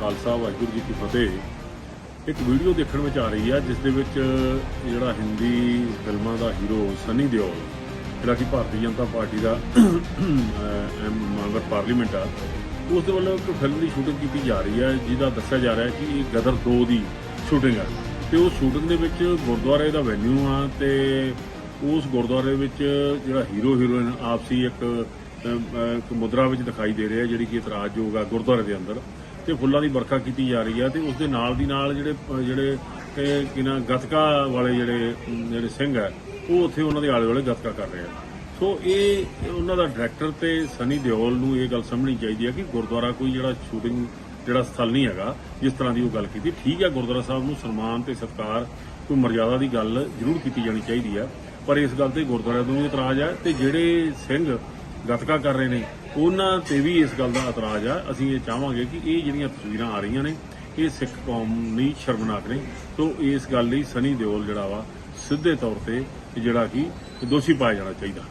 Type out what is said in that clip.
ਖਾਲਸਾ ਵਾਹਿਗੁਰੂ ਜੀ ਕੀ ਫਤਿਹ। ਇੱਕ ਵੀਡੀਓ ਦੇਖਣ ਵਿੱਚ ਆ ਰਹੀ ਆ ਜਿਸ ਦੇ ਵਿੱਚ ਜਿਹੜਾ ਹਿੰਦੀ ਫਿਲਮਾਂ ਦਾ ਹੀਰੋ ਸਨੀ ਦਿਓਲ, ਜਿਹੜਾ ਕਿ ਭਾਰਤੀ ਜਨਤਾ ਪਾਰਟੀ ਦਾ ਮੈਂਬਰ ਪਾਰਲੀਮੈਂਟ ਆ, ਉਸ ਦੇ ਵੱਲੋਂ ਇੱਕ ਫਿਲਮ ਦੀ ਸ਼ੂਟਿੰਗ ਕੀਤੀ ਜਾ ਰਹੀ ਹੈ, ਜਿਹਦਾ ਦੱਸਿਆ ਜਾ ਰਿਹਾ ਕਿ ਇਹ ਗਦਰ 2 ਦੀ ਸ਼ੂਟਿੰਗ ਆ ਤੇ ਉਸ ਸ਼ੂਟਿੰਗ ਦੇ ਵਿੱਚ ਗੁਰਦੁਆਰੇ ਦਾ ਵੈਨਿਊ ਆ ਤੇ ਉਸ ਗੁਰਦੁਆਰੇ ਵਿੱਚ ਜਿਹੜਾ ਹੀਰੋ ਹੀਰੋਇਨ ਆਪਸੀ ਇੱਕ ਮੁਦਰਾ ਵਿੱਚ ਦਿਖਾਈ ਦੇ ਰਿਹਾ ਜਿਹੜੀ ਕਿ ਇਤਰਾਜ਼ਯੋਗ ਆ ਗੁਰਦੁਆਰੇ ਦੇ ਅੰਦਰ। ਤੇ ਫੁੱਲਾਂ ਦੀ ਵਰਖਾ ਕੀਤੀ ਜਾ ਰਹੀ ਹੈ ਤੇ ਉਸ ਦੇ ਨਾਲ ਦੀ ਨਾਲ ਜਿਹੜੇ ਜਿਹੜੇ ਇਹ ਗਤਕਾ ਵਾਲੇ ਜਿਹੜੇ ਜਿਹੜੇ ਸਿੰਘ ਹੈ ਉਹ ਉੱਥੇ ਉਹਨਾਂ ਦੇ ਆਲੇ ਦੁਆਲੇ ਗਤਕਾ ਕਰ ਰਹੇ ਆ। ਸੋ ਇਹ ਉਹਨਾਂ ਦਾ ਡਾਇਰੈਕਟਰ ਤੇ ਸਨੀ ਦਿਓਲ ਨੂੰ ਇਹ ਗੱਲ ਸਮਝਣੀ ਚਾਹੀਦੀ ਹੈ ਕਿ ਗੁਰਦੁਆਰਾ ਕੋਈ ਜਿਹੜਾ ਸ਼ੂਟਿੰਗ ਜਿਹੜਾ ਸਥਲ ਨਹੀਂ ਹੈਗਾ, ਜਿਸ ਤਰ੍ਹਾਂ ਦੀ ਉਹ ਗੱਲ ਕੀਤੀ, ਠੀਕ ਹੈ ਗੁਰਦੁਆਰਾ ਸਾਹਿਬ ਨੂੰ ਸਨਮਾਨ ਤੇ ਸਤਿਕਾਰ, ਕੋਈ ਮਰਜ਼ਾਦਾ ਦੀ ਗੱਲ ਜ਼ਰੂਰ ਕੀਤੀ ਜਾਣੀ ਚਾਹੀਦੀ ਹੈ ਪਰ ਇਸ ਗੱਲ ਤੇ ਗੁਰਦੁਆਰਾ ਨੂੰ ਇਤਰਾਜ਼ ਹੈ ਤੇ ਜਿਹੜੇ ਸਿੰਘ ਗਤਕਾ ਕਰ ਰਹੇ ਨੇ। ਉਹਨਾਂ ਤੇ ਵੀ ਇਸ ਗੱਲ ਦਾ ਇਤਰਾਜ਼ ਆ। ਅਸੀਂ ਇਹ ਚਾਹਾਂਗੇ ਕਿ ਇਹ ਜਿਹੜੀਆਂ ਤਸਵੀਰਾਂ ਆ ਰਹੀਆਂ ਨੇ, ਇਹ ਸਿੱਖ ਕੌਮ ਲਈ ਸ਼ਰਮਨਾਕ ਨੇ। ਤੋਂ ਇਸ ਗੱਲ ਲਈ ਸਨੀ ਦਿਓਲ ਜਿਹੜਾ ਵਾ, ਸਿੱਧੇ ਤੌਰ ਤੇ ਜਿਹੜਾ ਕਿ ਦੋਸ਼ੀ ਪਾਇਆ ਜਾਣਾ ਚਾਹੀਦਾ।